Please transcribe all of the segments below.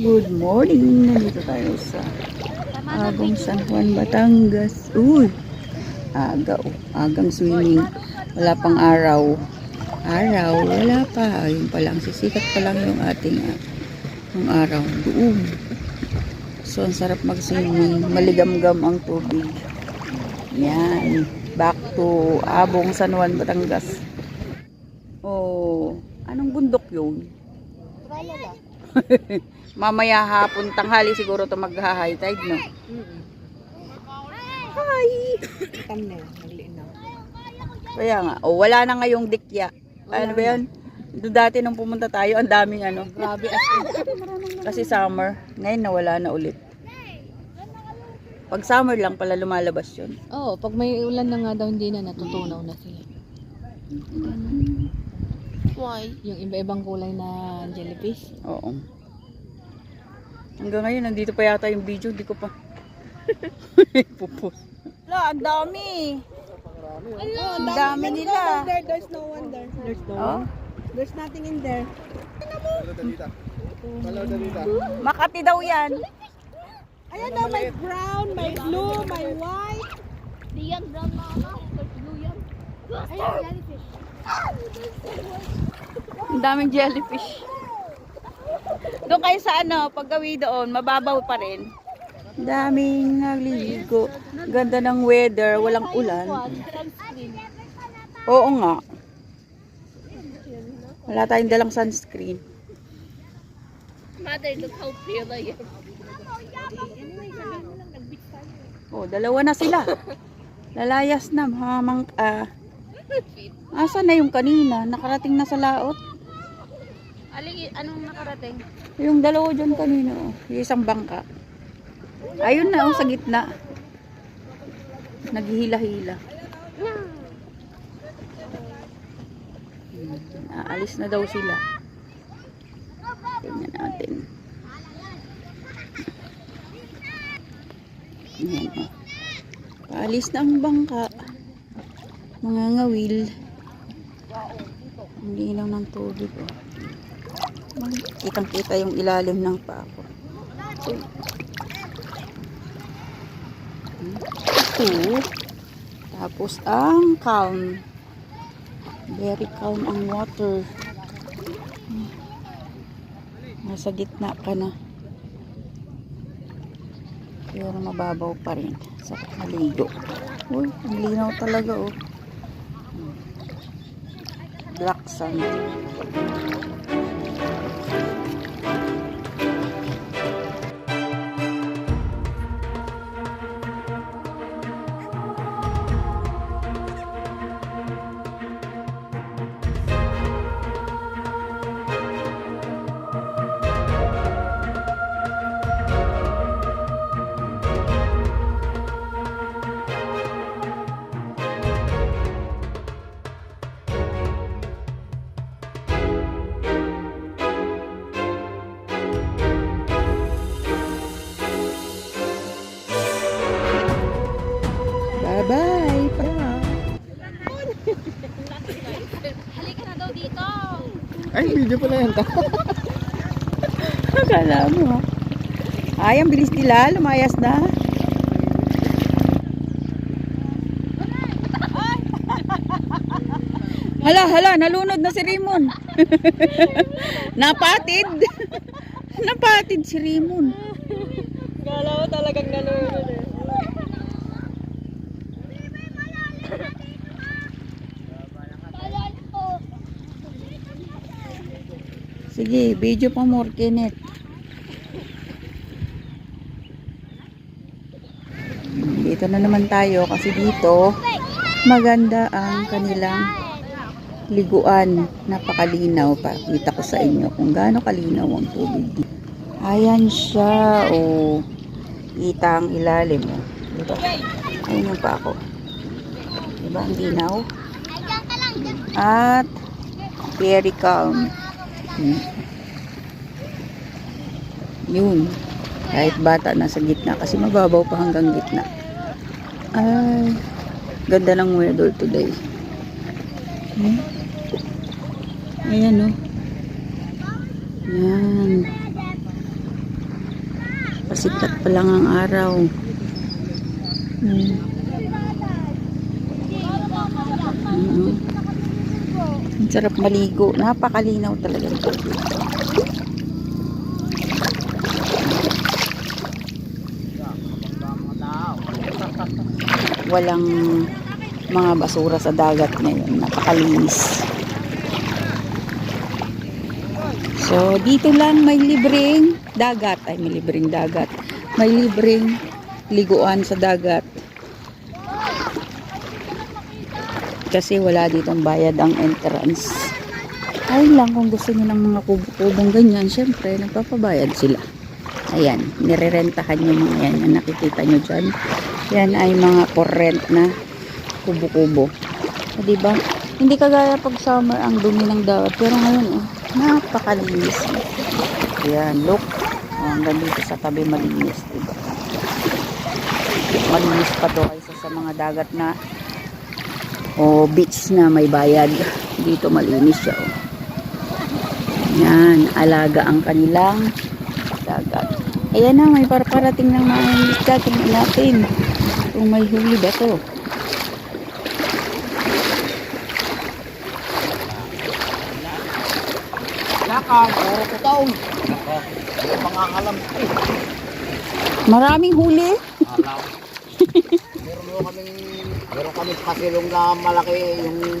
Good morning! Nandito tayo sa Agong San Juan, Batangas. Uy! Aga, oh. Agang swimming. Wala pang araw. Araw, wala pa. Ayun pa lang. Sisikat pa lang yung ating ah, yung araw. Doon. So, ang sarap mag-swimming. Maligamgam ang tubig. Yan. Back to Abong San Juan, Batangas. Oh, anong bundok yun? Mamaya hapon, tanghali siguro to mag-high tide, no? Hi! Thumbnail, nagliin na. Kaya nga, oh, wala na ngayong dikya. Ano ba yun? Doon dati nung pumunta tayo, ang daming ano. Grabe as in. Kasi summer, ngayon nawala na ulit. Pag summer lang pala lumalabas yun. Oo, oh, pag may ulan na nga daw, hindi na natutunaw na sila. Why? Yung iba-ibang kulay na jellyfish. Oo. Hanggang ngayon, nandito pa yata yung video, di ko pa. Pupus. La, ang dami. Ang dami nila. There, there's no one there. There's no Oh, There's nothing in there. Makati daw yan. Ayan na, may brown, may blue, may white. Diyan, brown na ano, blue yan. Ayun, jellyfish. Ang daming jellyfish. Doon kayo sa ano, paggawi doon, mababaw pa rin. Daming nagliligo. Ganda ng weather, walang ulan. Oo nga. Wala tayong dalang sunscreen. Mother, look how pale I am. Oh, dalawa na sila. Lalayas na, mamang, ah. Asa na yung kanina? Nakarating na sa laot. Aling, anong nakarating? Yung dalawa dyan kanina, oh. Yung isang bangka. Ayun na, oh, sa gitna. Naghihila-hila. Aalis na daw sila. Tingnan natin. Ayan, oh. Paalis na ang bangka. Mga ngawil. Ang linaw ng tubig, oh. Kitang kita yung ilalim ng pako. Ito. Tapos ang calm. Very calm ang water. Nasa gitna ka na. Pero mababaw pa rin. Sa maligo. Uy, ang linaw talaga oh. Black sand. Video pala yan. Akala mo. Ay, ang bilis nila. Lumayas na. Hala, hala, nalunod na si Raymond. Napatid. Napatid si Raymond. Kala ko talagang nalunod eh. Sige, video pa more, Kenneth. Dito na naman tayo kasi dito maganda ang kanilang liguan. Napakalinaw pa. Kita ko sa inyo kung gaano kalinaw ang tubig. Ayan siya. O, kita ang ilalim. Oh. Dito. Ayun yung pa ako. Diba ang linaw? At very calm. Hmm. Yun. Kahit bata nasa gitna kasi mababaw pa hanggang gitna. Ay, ganda ng weather today. Hmm? Ayan oh. Yan. Pasikat pa lang ang araw. Hmm. Mm. Ang sarap maligo. Napakalinaw talaga. Walang mga basura sa dagat ngayon. Napakalinis. So, dito lang may libreng dagat. Ay, may libreng dagat. May libreng liguan sa dagat. Kasi wala ditong bayad ang entrance. Ayun lang, kung gusto niyo ng mga kubo-kubong ganyan, syempre, nagpapabayad sila. Ayan, nirerentahan yung mga yan. Yung nakikita nyo dyan. Yan ay mga for rent na kubo-kubo. O, diba? Hindi kagaya pag summer ang dumi ng dagat. Pero ngayon, oh, napakalinis. Ayan, look. Oh, hanggang dito sa tabi malinis, diba? Malinis pa to kaysa sa mga dagat na o beach na may bayad. Dito malinis siya. Oh. Yan, alaga ang kanilang dagat. Ayan na, may paraparating ng mga isda. Natin kung may huli ba to. Maraming huli. Meron mo kaming, meron kami kasilong na malaki yung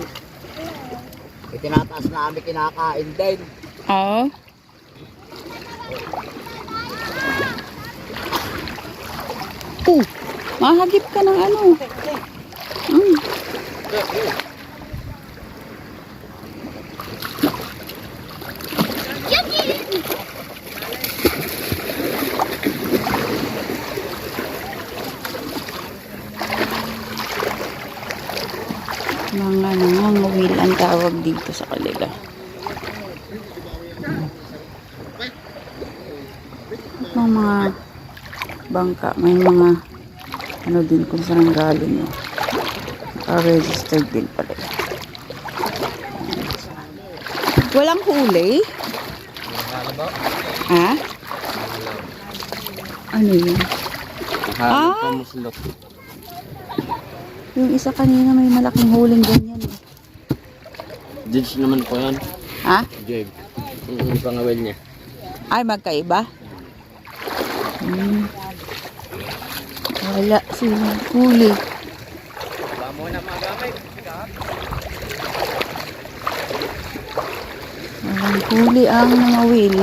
itinataas namin kinakain din. Oo. Oh, mahagip ka ng ano. Mm. Mga nangangawil ang tawag dito sa kanila. Ang mga bangka, may mga ano din kung saan galing yun. Naka-registered din pala. Walang huli? Ha? Ano yun? Ah! Yung isa kanina may malaking huling ganyan. eh. Judge naman po yan. Ha? Jeb. Yung pangawil niya. Ay, magkaiba? Hmm. Wala silang huli. Walang huli ang mga wheel.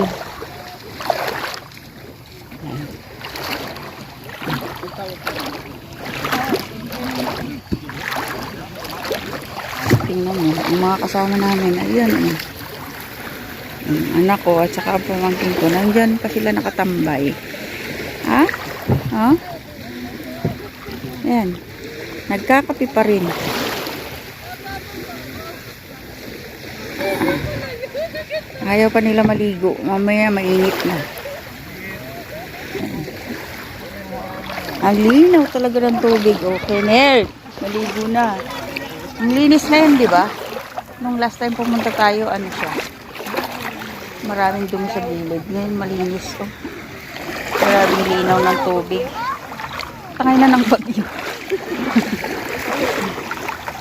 Tingnan mo, ang mga kasama namin, ayan. oh. Yung anak ko at saka ang pamangkin ko, nandyan pa sila nakatambay. Ha? Ha? Ayan. Nagkakapi pa rin. Ayaw pa nila maligo. Mamaya mainit na. Ang linaw talaga ng tubig. Okay, Nerd. Maligo na. Linis na yun, di ba? Nung last time pumunta tayo, ano siya? Maraming dumi sa gilid. Ngayon malinis to. Maraming linaw ng tubig. Tangay na ng bagyo.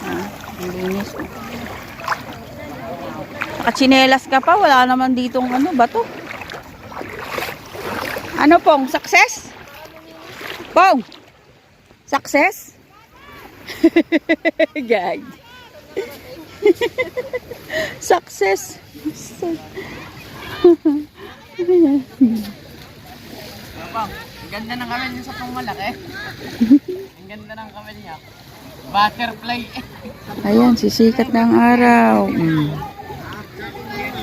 ah, linis. Oh. Nakachinelas ka pa. Wala naman ditong ano, bato. Ano pong? Success? Pong! Success? Gag. Success. Bang, ang ganda ng kamay niya sa pang malaki. ang ganda ng kamay niya. Butterfly. Ayan, sisikat ng araw. Mm.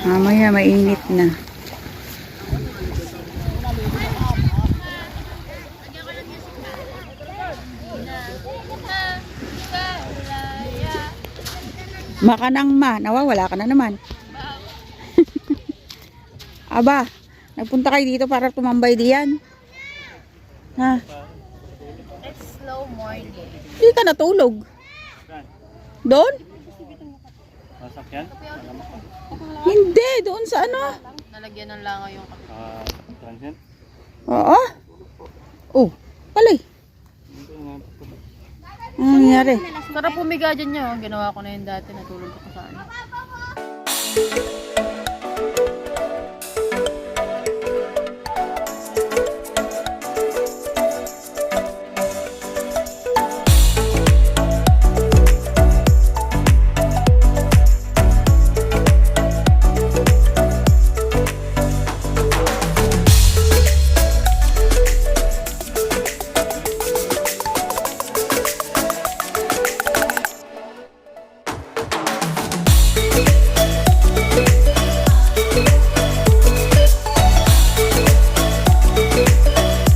Mamaya mainit na. Makanang ma, nawawala ka na naman. Aba, nagpunta kayo dito para tumambay diyan. Ha? It's slow morning. Hindi ka natulog. Doon? Sasakyan? Hindi, doon sa ano? Nalagyan ng langaw yung Ah, transient? Oo. Oh, palay. Ano nangyari? Sarap pumiga dyan niya. Ginawa ko na yun dati. Natulog ko sa ano.